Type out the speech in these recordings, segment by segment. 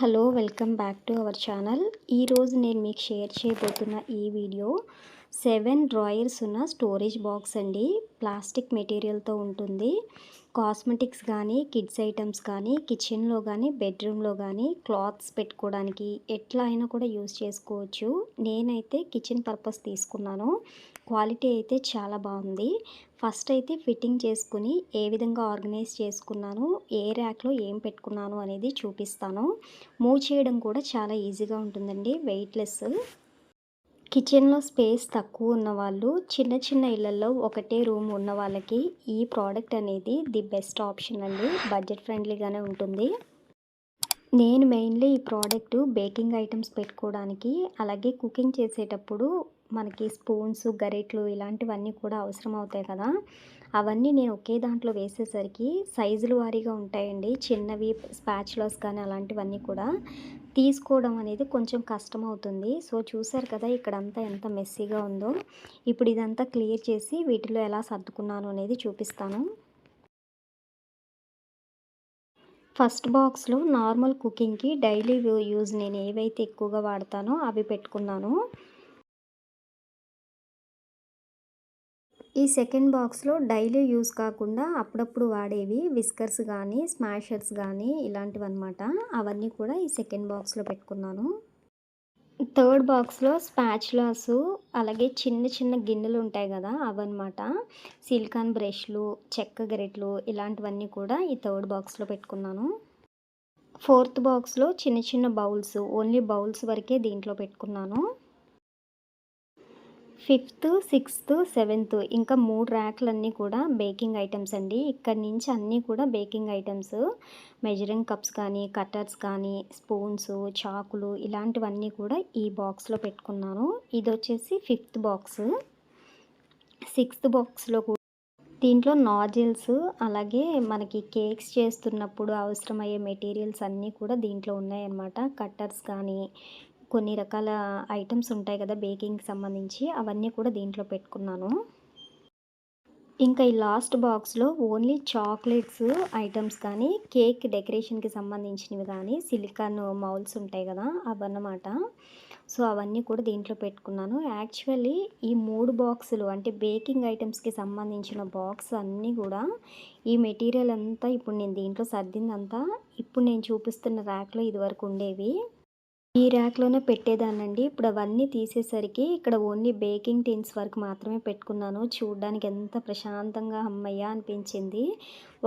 Hello welcome back to our channel. ఈరోజు నేను మీకు షేర్ చేయబోతున్న ఈ వీడియో సెవెన్ డ్రాయర్స్ ఉన్న స్టోరేజ్ బాక్స్ అండి. ప్లాస్టిక్ మెటీరియల్తో ఉంటుంది. కాస్మెటిక్స్ కానీ కిడ్స్ ఐటమ్స్ కానీ కిచెన్లో కానీ బెడ్రూమ్లో కానీ క్లాత్స్ పెట్టుకోవడానికి ఎట్లా అయినా కూడా యూస్ చేసుకోవచ్చు. నేనైతే కిచెన్ పర్పస్ తీసుకున్నాను. క్వాలిటీ అయితే చాలా బాగుంది. ఫస్ట్ అయితే ఫిట్టింగ్ చేసుకుని ఏ విధంగా ఆర్గనైజ్ చేసుకున్నాను ఏ ర్యాక్లో ఏం పెట్టుకున్నాను అనేది చూపిస్తాను. మూవ్ చేయడం కూడా చాలా ఈజీగా ఉంటుందండి. వెయిట్లెస్. కిచెన్లో స్పేస్ తక్కువ ఉన్న వాళ్ళు చిన్న చిన్న ఇళ్ళల్లో ఒకటే రూమ్ ఉన్న వాళ్ళకి ఈ ప్రోడక్ట్ అనేది ది బెస్ట్ ఆప్షన్ అండి. బడ్జెట్ ఫ్రెండ్లీగానే ఉంటుంది. నేను మెయిన్లీ ఈ ప్రోడక్ట్ బేకింగ్ ఐటమ్స్ పెట్టుకోవడానికి అలాగే కుకింగ్ చేసేటప్పుడు మనకి స్పూన్స్ గరిట్లు ఇలాంటివన్నీ కూడా అవసరం అవుతాయి కదా. అవన్నీ నేను ఒకే దాంట్లో వేసేసరికి సైజులు వారీగా ఉంటాయండి. చిన్నవి స్పాచ్లస్ కానీ అలాంటివన్నీ కూడా తీసుకోవడం అనేది కొంచెం కష్టం అవుతుంది. సో చూసారు కదా ఇక్కడంతా ఎంత మెస్సీగా ఉందో. ఇప్పుడు ఇదంతా క్లియర్ చేసి వీటిలో ఎలా సర్దుకున్నాను అనేది చూపిస్తాను. ఫస్ట్ బాక్స్లో నార్మల్ కుకింగ్కి డైలీ యూజ్ నేను ఏవైతే ఎక్కువగా వాడతానో అవి పెట్టుకున్నాను. ఈ సెకండ్ బాక్స్లో డైలీ యూస్ కాకుండా అప్పుడప్పుడు వాడేవి విస్కర్స్ కానీ స్మాషర్స్ కానీ ఇలాంటివి అనమాట అవన్నీ కూడా ఈ సెకండ్ బాక్స్లో పెట్టుకున్నాను. థర్డ్ బాక్స్లో స్పాచ్లాస్ అలాగే చిన్న చిన్న గిన్నెలు ఉంటాయి కదా అవన్నమాట. సిలికాన్ బ్రష్లు చెక్క గరిట్లు ఇలాంటివన్నీ కూడా ఈ థర్డ్ బాక్స్లో పెట్టుకున్నాను. ఫోర్త్ బాక్స్లో చిన్న చిన్న బౌల్స్ ఓన్లీ బౌల్స్ వరకే దీంట్లో పెట్టుకున్నాను. ఫిఫ్త్ సిక్స్త్ సెవెంత్ ఇంకా మూడు ర్యాక్లన్నీ కూడా బేకింగ్ ఐటమ్స్ అండి. ఇక్కడ నుంచి అన్నీ కూడా బేకింగ్ ఐటమ్స్. మెజరింగ్ కప్స్ కానీ కట్టర్స్ కానీ స్పూన్స్ చాకులు ఇలాంటివన్నీ కూడా ఈ బాక్స్లో పెట్టుకున్నాను. ఇది వచ్చేసి ఫిఫ్త్ బాక్స్. సిక్స్త్ బాక్స్లో కూడా దీంట్లో నాజిల్స్ అలాగే మనకి కేక్స్ చేస్తున్నప్పుడు అవసరమయ్యే మెటీరియల్స్ అన్నీ కూడా దీంట్లో ఉన్నాయన్నమాట. కట్టర్స్ కానీ కొన్ని రకాల ఐటమ్స్ ఉంటాయి కదా బేకింగ్కి సంబంధించి అవన్నీ కూడా దీంట్లో పెట్టుకున్నాను. ఇంకా ఈ లాస్ట్ బాక్స్లో ఓన్లీ చాక్లెట్స్ ఐటమ్స్ కానీ కేక్ డెకరేషన్కి సంబంధించినవి కానీ సిలికాన్ మౌల్స్ ఉంటాయి కదా అవన్నమాట. సో అవన్నీ కూడా దీంట్లో పెట్టుకున్నాను. యాక్చువల్లీ ఈ మూడు బాక్సులు అంటే బేకింగ్ ఐటమ్స్కి సంబంధించిన బాక్స్ అన్నీ కూడా ఈ మెటీరియల్ అంతా ఇప్పుడు నేను దీంట్లో సర్దిందంతా ఇప్పుడు నేను చూపిస్తున్న ర్యాక్లో ఇదివరకు ఉండేవి. ఈ ర్యాక్లోనే పెట్టేదానండి ఇప్పుడు అవన్నీ తీసేసరికి ఇక్కడ ఓన్లీ బేకింగ్ టిన్స్ వరకు మాత్రమే పెట్టుకున్నాను. చూడడానికి ఎంత ప్రశాంతంగా అమ్మయ్య అనిపించింది.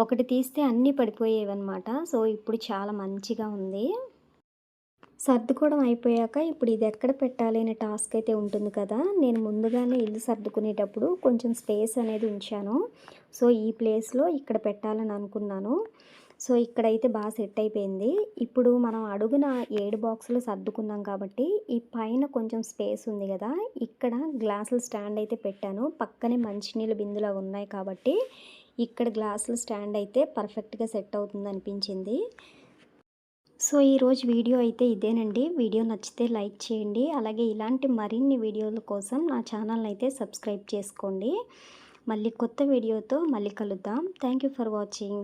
ఒకటి తీస్తే అన్నీ పడిపోయేవన్నమాట. సో ఇప్పుడు చాలా మంచిగా ఉంది. సర్దుకోవడం అయిపోయాక ఇప్పుడు ఇది ఎక్కడ పెట్టాలి అనే టాస్క్ అయితే ఉంటుంది కదా. నేను ముందుగానే ఇల్లు సర్దుకునేటప్పుడు కొంచెం స్పేస్ అనేది ఉంచాను. సో ఈ ప్లేస్లో ఇక్కడ పెట్టాలని అనుకున్నాను. సో ఇక్కడైతే బాగా సెట్ అయిపోయింది. ఇప్పుడు మనం అడుగున ఏడు బాక్సులు సర్దుకున్నాం కాబట్టి ఈ పైన కొంచెం స్పేస్ ఉంది కదా ఇక్కడ గ్లాసుల స్టాండ్ అయితే పెట్టాను. పక్కనే మంచినీళ్ళ బిందులు ఉన్నాయి కాబట్టి ఇక్కడ గ్లాసుల స్టాండ్ అయితే పర్ఫెక్ట్గా సెట్ అవుతుంది అనిపించింది. సో ఈరోజు వీడియో అయితే ఇదేనండి. వీడియో నచ్చితే లైక్ చేయండి. అలాగే ఇలాంటి మరిన్ని వీడియోల కోసం నా ఛానల్ అయితే సబ్స్క్రైబ్ చేసుకోండి. మళ్ళీ కొత్త వీడియోతో మళ్ళీ కలుద్దాం. Thank for watching.